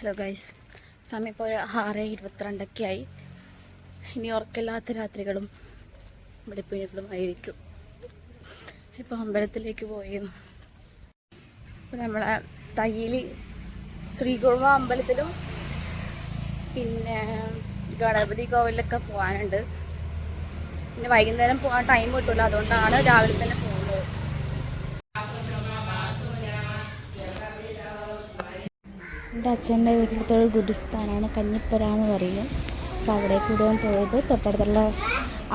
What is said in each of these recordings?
Hello guys സമയം ഇപ്പോൾ ആറ് ഇരുപത്തിരണ്ടൊക്കെ ആയി. ഇനി ഉറക്കില്ലാത്ത രാത്രികളും വെളുപ്പിനുകളും ആയിരിക്കും. ഇപ്പോൾ അമ്പലത്തിലേക്ക് പോയിരുന്നു. ഇപ്പോൾ നമ്മളെ തയ്യിൽ ശ്രീകുർമ അമ്പലത്തിലും പിന്നെ ഗണപതി കോവിലൊക്കെ പോകാനുണ്ട്. പിന്നെ വൈകുന്നേരം പോകാൻ ടൈം കിട്ടില്ല അതുകൊണ്ടാണ് രാവിലെ തന്നെ എന്റെ അച്ഛന്റെ വീട്ടിലത്തെ ഗുരുസ്ഥാനാണ് കഞ്ഞിപ്പുര എന്ന് പറയും. അപ്പോൾ അവിടെ കൂടെ ഒന്ന് തൊഴുത് തൊട്ടടുത്തുള്ള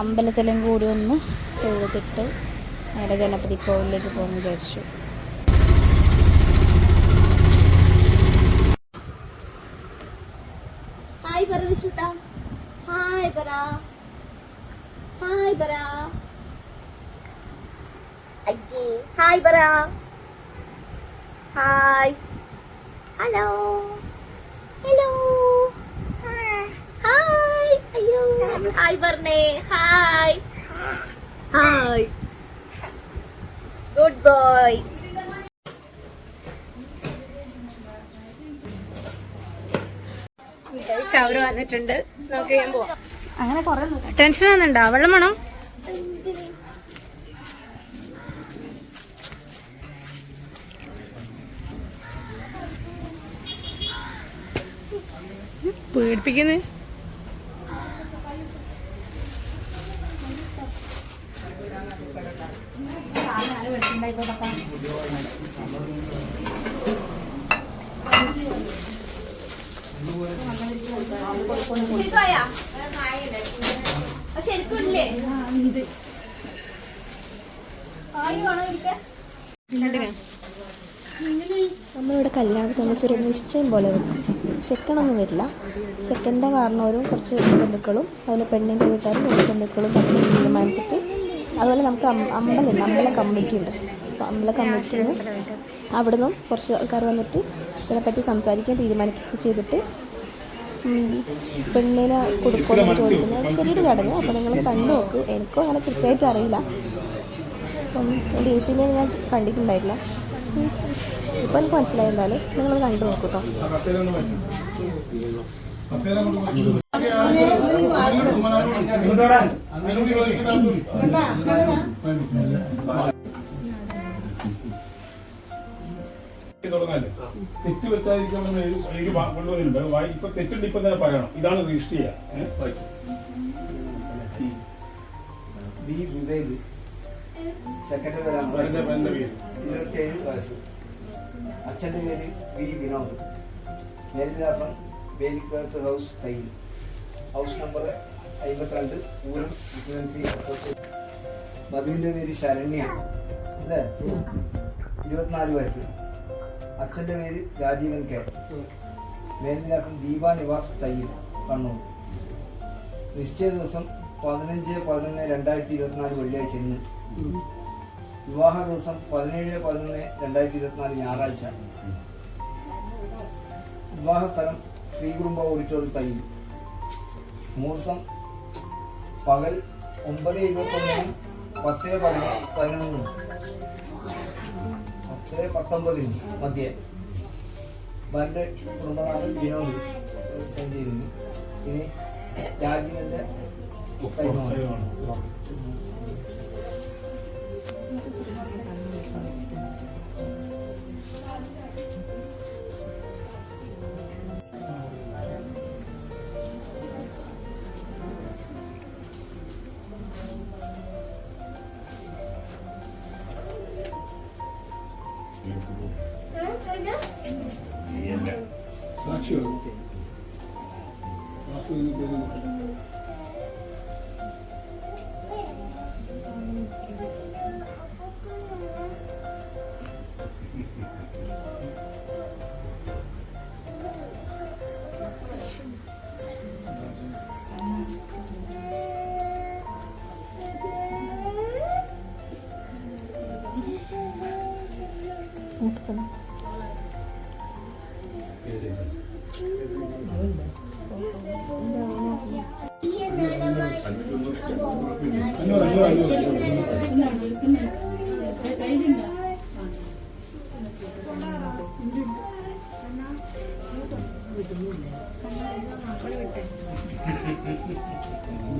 അമ്പലത്തിലും കൂടി ഒന്ന് തൊഴുതിട്ട് നേരെ ഗണപതി കോവിലേക്ക് പോകുന്നു വിചാരിച്ചു. ഹായ് പറ ഋഷുട്ട ഹായ് പറ ഹായ് പറ അയ്യേ ഹായ് പറ ഹായ് ഹലോ ഹലോ ഹായ് അയ്യോ ഹായ് പറഞ്ഞേ ഹായ് ഹായ് ഗുഡ് ബോയ് അവർ വന്നിട്ടുണ്ട്. നമുക്ക് ഞാൻ പോവാം. അങ്ങനെ കുറെ ടെൻഷൻ ഒന്നുണ്ടോ വെള്ളം വേണം. പേടിപ്പിക്കുന്നത് ശരിക്കില്ലേ നമ്മളിവിടെ കല്യാണത്തിന് ചെറിയ നിശ്ചയം പോലെ വെക്കും ചെക്കനൊന്നും വരില്ല. ചെക്കന്റെ കാരണവരും കുറച്ച് ബന്ധുക്കളും അതുപോലെ പെണ്ണിന്റെ വീട്ടുകാരും കുറച്ച് ബന്ധുക്കളും തമ്മിൽ തീരുമാനിച്ചിട്ട് അതുപോലെ നമുക്ക് അമ്പലം അമ്പല കമ്മിറ്റി ഉണ്ട്. അപ്പോൾ അമ്പല കമ്മിറ്റിയിൽ അവിടെ നിന്നും കുറച്ച് ആൾക്കാർ വന്നിട്ട് ഇതിനെപ്പറ്റി സംസാരിക്കാൻ തീരുമാനിക്കുകയൊക്കെ ചെയ്തിട്ട് പെണ്ണിന് കൊടുക്കുമെന്ന് ചോദിക്കുന്നത് ചെറിയൊരു ചടങ്ങ്. അപ്പോൾ നിങ്ങൾ കണ്ടു നോക്കൂ. എനിക്കും അങ്ങനെ കൃത്യമായിട്ട് അറിയില്ല. അപ്പം എന്റെ ഏച്ചിനെ ഞാൻ കണ്ടിട്ടുണ്ടായില്ല ഇപ്പം എനിക്ക് മനസ്സിലായി എന്തായാലും. നിങ്ങൾ കണ്ടു നോക്കൂ തെറ്റ് പറ്റാതിരിക്കാൻ എനിക്ക് കൊണ്ടുവരുന്നുണ്ട് കൊണ്ടുവന്നിട്ടുണ്ട് ഇപ്പൊ തെറ്റുണ്ട് ഇപ്പൊ തന്നെ പറയണം ഇതാണ് രജിസ്റ്റർ ചെയ്യുക ബി വിവേക് സെക്കൻഡ് ഇരുപത്തിയേഴ് വയസ്സ്. അച്ഛന്റെ പേര് വി വിനോദ് മേൽവിലാസം വേലിക്കകത്ത് ഹൗസ് തൈൽ ഹൗസ് നമ്പർ അമ്പത്തിരണ്ട് പൂരം റെസിഡൻസി വധുവിന്റെ പേര് ശരണ്യ അല്ലേ? ഇരുപത്തിനാല് വയസ്സ്. അച്ഛന്റെ പേര് രാജീവൻ കെ. മേൽവിലാസം ദീപ നിവാസ് തയ്യിൽ കണ്ണൂർ. നിശ്ചയ ദിവസം പതിനഞ്ച് പതിനൊന്ന് രണ്ടായിരത്തി ഇരുപത്തിനാല് വെള്ളിയാഴ്ച ഇന്ന്. വിവാഹ ദിവസം പതിനേഴ് പതിനൊന്ന് രണ്ടായിരത്തി ഇരുപത്തിനാല് ഞായറാഴ്ച. വിവാഹ സ്ഥലം ശ്രീകുറുമ്പ ഓഡിറ്റോറിയം തയ്യിൽ. മുഹൂർത്തം പകൽ ഒമ്പത് ഇരുപത്തൊന്നിനും പത്ത് പതിനൊന്ന് പതിനൊന്നിനും. പത്ത് പത്തൊമ്പതിനും മധ്യേ. ബാന്റെ കുടുംബനാഥൻ വിനോദ് സെൻഡ് ചെയ്തിരുന്നു. ഇനി രാജീവന്റെ സൈനമാണ്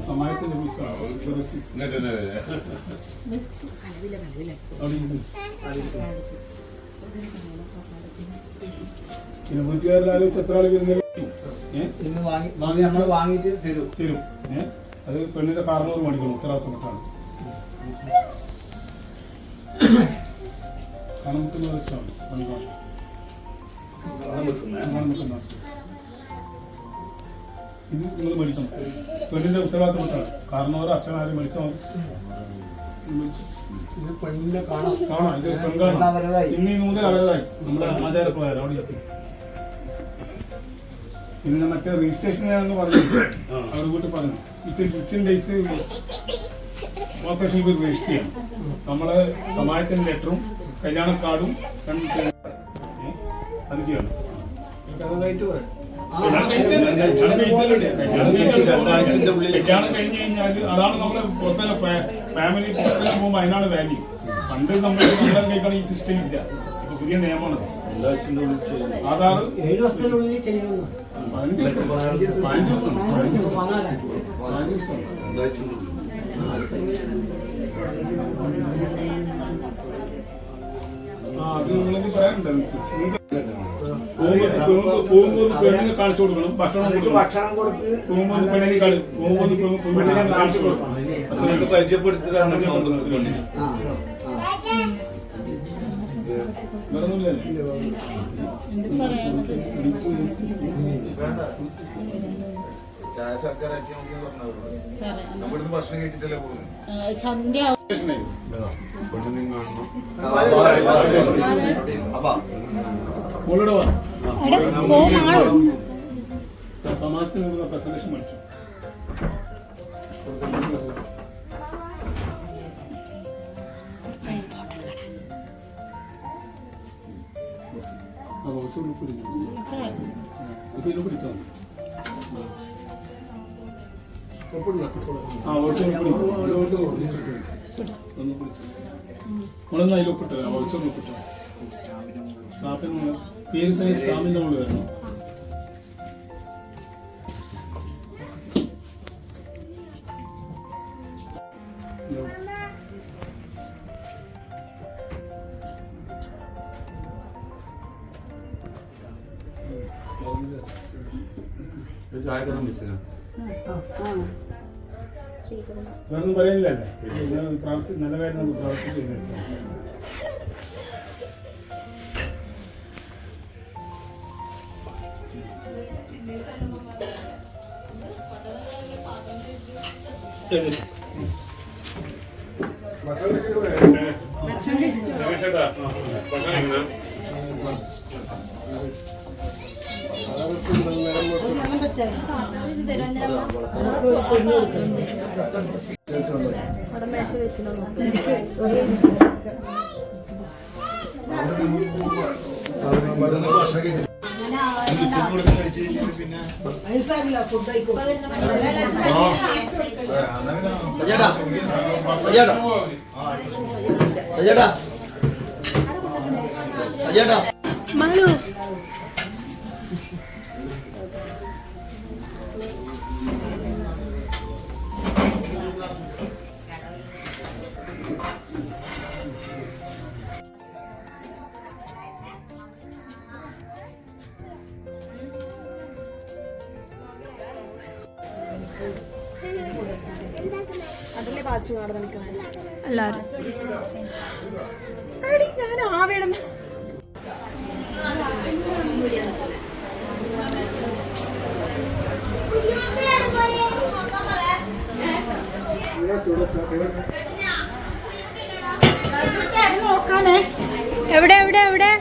സമായത്തിന്റെ വരുന്നത് ഇന്ന് വാങ്ങി നമ്മൾ വാങ്ങിയിട്ട് തരും തരും ഏഹ് അത് പെണ്ണിന്റെ കാർന്നൂർ മേടിക്കണം ഉത്തരവാദിത്തപ്പെട്ടാണ് പണിക്കണം ഇത് നിങ്ങൾ മേടിക്കണം. പെണ്ണിന്റെ ഉത്തരവാദിത്തപ്പെട്ടാണ് കാരണവർ അച്ഛനാരും മേടിച്ചാൽ ഇത് പെണ്ണിനെ കാണാം. കാണാം ഇത് പെൺകാണാം. രണ്ടാമതായി. ഇന്ന് ഈ നൂതൽ അവരതായി നമ്മുടെ ആചാരപ്രകാരം അവിടെ എത്തി. പിന്നെ മറ്റേ രജിസ്ട്രേഷനാണെന്ന് പറഞ്ഞു അവിടെ വീട്ടിൽ പറഞ്ഞു. ഫിഫ്റ്റീൻ ഡേയ്സ് ഓപ്പറേഷൻ പോയി രജിസ്റ്റർ ചെയ്യണം നമ്മളെ സമാജത്തിന്റെ ലെറ്ററും കല്യാണ കാർഡും? അത് ചെയ്യണം. കല്യാണം കഴിഞ്ഞ് കഴിഞ്ഞാൽ അതാണ് നമ്മളെ പുറത്തെ ഫാമിലി പോകുമ്പോൾ അതിനാണ് വാല്യൂ പണ്ട് നമ്മൾ കേൾക്കണം ഈ സിസ്റ്റം ഇല്ല. പുതിയ നിയമമാണ്. ആധാർ ഏഴ് ദിവസത്തിനുള്ളിൽ ചെയ്യണം പതിനഞ്ച് ദിവസം പതിനഞ്ച് ദിവസം പതിനഞ്ച് ദിവസം. പതിനഞ്ച് ദിവസം ആ അത് നിങ്ങൾക്ക് പറയാനുണ്ട്? നിങ്ങൾക്ക് പോകുമ്പോൾ പോകുമ്പോൾ പെണ്ണിനെ കാണിച്ചു കൊടുക്കണം. ഭക്ഷണം കൊടുത്ത് പെണ്ണിനെ കാണിച്ചു കൊടുക്കണം. അച്ഛനൊക്കെ ചായ ഭക്ഷണം കഴിച്ചിട്ടല്ലേ സന്ധ്യ സമാജത്തിൽ നിന്നുള്ള പ്രസന്റേഷൻ പഠിച്ചു. ആ വോട്സ് ഒന്ന് പിടിച്ചു ഇപ്പൊ ഇത് പിടിച്ചോ ആ പിടിച്ചു നമ്മളൊന്ന് അതിൽ ഒപ്പിട്ടോ ആ വോട്സ് ഒന്ന് ഒപ്പിട്ടോ സ്റ്റാഫിന് പേര് സഹിത സ്റ്റാമിന്റെ മുകളിൽ വരണം വേറൊന്നും പറയാനില്ലല്ലേ പ്രാർത്ഥി നല്ല കാര്യം നമുക്ക് പ്രാർത്ഥിക്കുന്നുണ്ട് അവിടെ മേശ വെച്ചിരുന്നു ഇവിടുന്ന് ഭക്ഷണം ആ, എന്നാ എല്ലാരും എടി, ഞാൻ ആവേണം എവിടെ എവിടെ എവിടെ?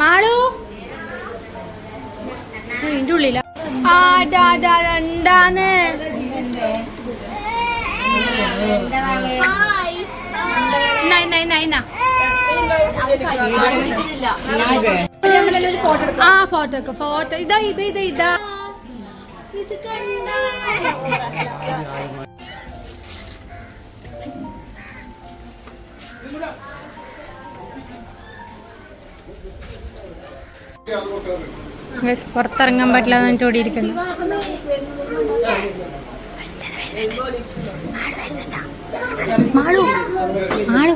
മാളു? ഇന്റെ ഉള്ളില ആ ദാ, ആ ഫോട്ടോ ഫോട്ടോ ഇതാ ഇത് ഇത് ഇതാ. പുറത്തിറങ്ങാൻ പറ്റില്ല എന്നിട്ട് ഇവിടെ ഇരിക്കുന്നു. മാളു മാളു.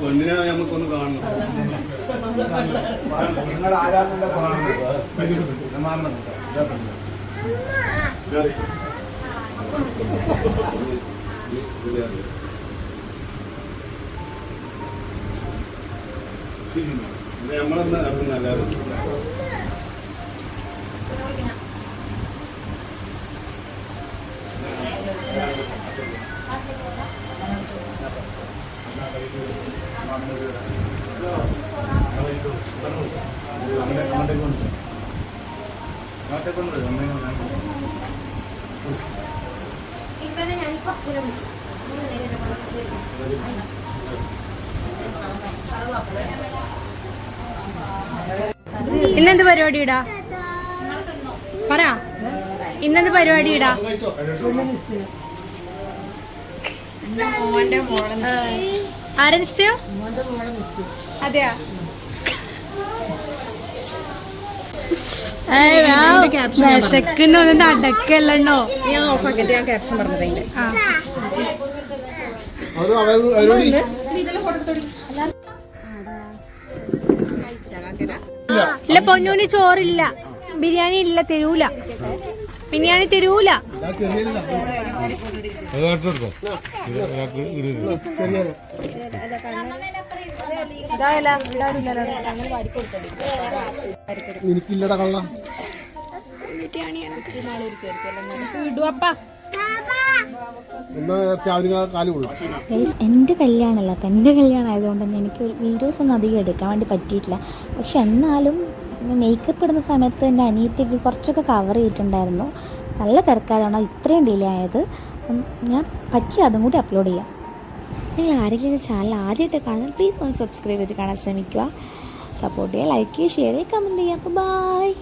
പെണ്ണിനെ നമുക്കൊന്ന് കാണണം. നിങ്ങൾ ആരാന്നുള്ള പറഞ്ഞു ഇത് നമ്മളൊന്ന് അപ്പം എല്ലാവരും ഇന്നെന്ത് പരിപാടി ഇടാ പറ. ഇന്നെന്ത് പരിപാടി ഇടാ ആരെ നിശ്ചയം? അതെയാ? വിശക്കുന്നൊന്നും അടക്കല്ലോ ഞാൻ ഓഫാക്കിട്ട് ഞാൻ ക്യാപ്ഷൻ ഇല്ല പൊന്നൂന് ചോറില്ല. ബിരിയാണി ഇല്ല തരൂല. ബിരിയാണി തരൂല. എന്റെ കള്ള എന്റെ കല്യാണം ആയതുകൊണ്ട് തന്നെ എനിക്ക് വീഡിയോസ് ഒന്നും അധികം എടുക്കാൻ വേണ്ടി പറ്റിയിട്ടില്ല. പക്ഷെ എന്നാലും മേക്കപ്പ് ഇടുന്ന സമയത്ത് എന്റെ അനിയത്തിക്ക് കുറച്ചൊക്കെ കവർ ചെയ്തിട്ടുണ്ടായിരുന്നു. നല്ല തിരക്കായതാണ് ഇത്രയും ഡിലേ ആയത്. ഞാൻ പറ്റി അതും കൂടി അപ്ലോഡ് ചെയ്യാം. നിങ്ങൾ ആരെങ്കിലും ചാനൽ ആദ്യമായിട്ട് കാണുന്നത് പ്ലീസ് ഒന്ന് സബ്സ്ക്രൈബ് ചെയ്ത് കാണാൻ ശ്രമിക്കുക. സപ്പോർട്ട് ചെയ്യുക ലൈക്ക് ചെയ്യുക ഷെയർ ചെയ്യുക കമന്റ് ചെയ്യുക അപ്പോൾ ബായ്